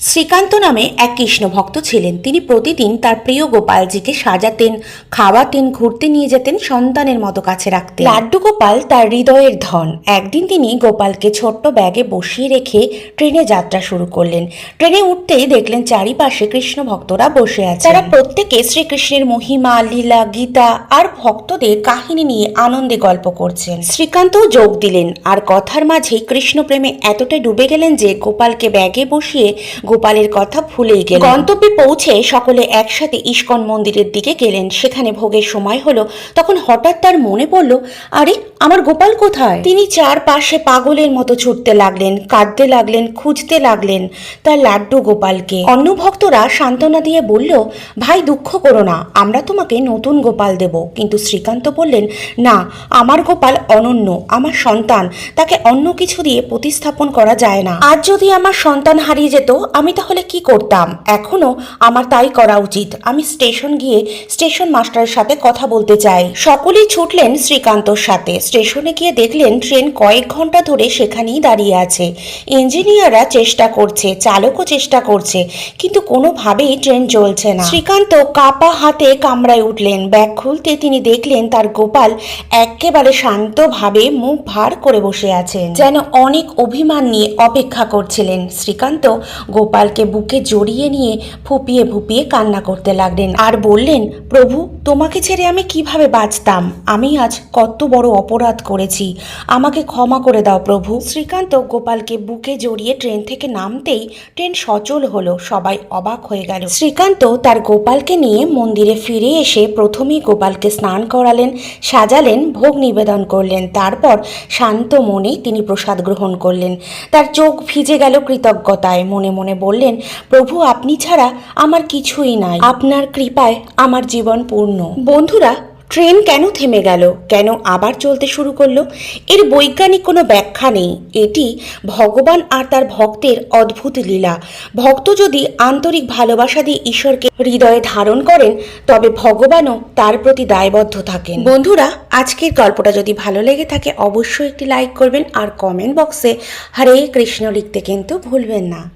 শ্রীকান্ত নামে এক কৃষ্ণ ভক্ত ছিলেন। তিনি প্রতিদিন তার প্রিয় গোপালজিকে সাজাতেন, খাওয়াতেন, ঘুরতে নিয়ে যেতেন, সন্তানের মতো কাছে রাখতেন। লাড্ডু গোপাল তার হৃদয়ের ধন। একদিন তিনি গোপালকে ছোট্ট ব্যাগে বসিয়ে রেখে ট্রেনে যাত্রা শুরু করলেন। ট্রেনে উঠতেই দেখলেন চারিপাশে কৃষ্ণ ভক্তরা বসে আছে তারা প্রত্যেকে শ্রীকৃষ্ণের মহিমা, লীলা, গীতা আর ভক্তদের কাহিনী নিয়ে আনন্দে গল্প করছেন। শ্রীকান্তও যোগ দিলেন। আর কথার মাঝেই কৃষ্ণ প্রেমে এতটাই ডুবে গেলেন যে গোপালকে ব্যাগে বসিয়ে গোপালের কথা ভুলেই গেলেন। গন্তব্যে পৌঁছে সকলে একসাথে ইস্কন মন্দিরের দিকে গেলেন। সেখানে ভোগের সময় হলো, তখন হঠাৎ তার মনে পড়ল, আরে, আমার গোপাল কোথায়? তিনি চারপাশে পাগলের মতো ছুটতে লাগলেন, কাঁদতে লাগলেন, খুঁজতে লাগলেন তার লাড্ডু গোপালকে। অন্য ভক্তরা সান্ত্বনা দিয়ে বলল, ভাই, দুঃখ করো না, আমরা তোমাকে নতুন গোপাল দেব। কিন্তু শ্রীকান্ত বললেন, না, আমার গোপাল অনন্য, আমার সন্তান, তাকে অন্য কিছু দিয়ে প্রতিস্থাপন করা যায় না। আজ যদি আমার সন্তান হারিয়ে যেত আমি তাহলে কি করতাম? এখনও আমার তাই করা উচিত। আমি স্টেশন গিয়ে স্টেশন মাস্টারের সাথে কথা বলতে চাই। সকলেই ছুটলেন শ্রীকান্তর সাথে। স্টেশনে গিয়ে দেখলেন ট্রেন কয়েক ঘণ্টা ধরে সেখানেই দাঁড়িয়ে আছে। ইঞ্জিনিয়াররা চেষ্টা করছে, চালকও চেষ্টা করছে, কিন্তু কোনোভাবেই ট্রেন চলছে না। শ্রীকান্ত কাপা হাতে কামড়ায় উঠলেন। ব্যাগ খুলতে তিনি দেখলেন তার গোপাল একেবারে শান্তভাবে মুখ ভার করে বসে আছেন। যেন অনেক অভিমান নিয়ে অপেক্ষা করছিলেন। শ্রীকান্ত গোপালকে বুকে জড়িয়ে নিয়ে ফুপিয়ে ফুপিয়ে কান্না করতে লাগলেন আর বললেন, প্রভু, তোমাকে ছেড়ে আমি কীভাবে বাঁচতাম? আমি আজ কত বড় অপরাধ করেছি। আমাকে ক্ষমা করে দাও প্রভু। শ্রীকান্ত গোপালকে বুকে জড়িয়ে ট্রেন থেকে নামতেই ট্রেন সচল হলো, সবাই অবাক হয়ে গেল। শ্রীকান্ত তার গোপালকে নিয়ে মন্দিরে ফিরে এসে প্রথমেই গোপালকে স্নান করালেন, সাজালেন, ভোগ নিবেদন করলেন, তারপর শান্ত মনে তিনি প্রসাদ গ্রহণ করলেন। তার চোখ ভিজে গেল কৃতজ্ঞতায়, মনে মনে বললেন, প্রভু, আপনি ছাড়া আমার কিছুই নাই। আপনার কৃপায় আমার জীবন পূর্ণ। বন্ধুরা, ট্রেন কেন থেমে গেল? কেন আবার চলতে শুরু করল? এর বৈজ্ঞানিক কোনো ব্যাখ্যা নেই। এটি ভগবান আর তার ভক্তের অদ্ভুত লীলা। ভক্ত যদি আন্তরিক ভালোবাসা দিয়ে ঈশ্বরকে হৃদয়ে ধারণ করেন, তবে ভগবানও তার প্রতি দায়বদ্ধ থাকেন। বন্ধুরা, আজকের গল্পটা যদি ভালো লেগে থাকে, অবশ্যই একটি লাইক করবেন আর কমেন্ট বক্সে হরে কৃষ্ণ লিখতে কিন্তু ভুলবেন না।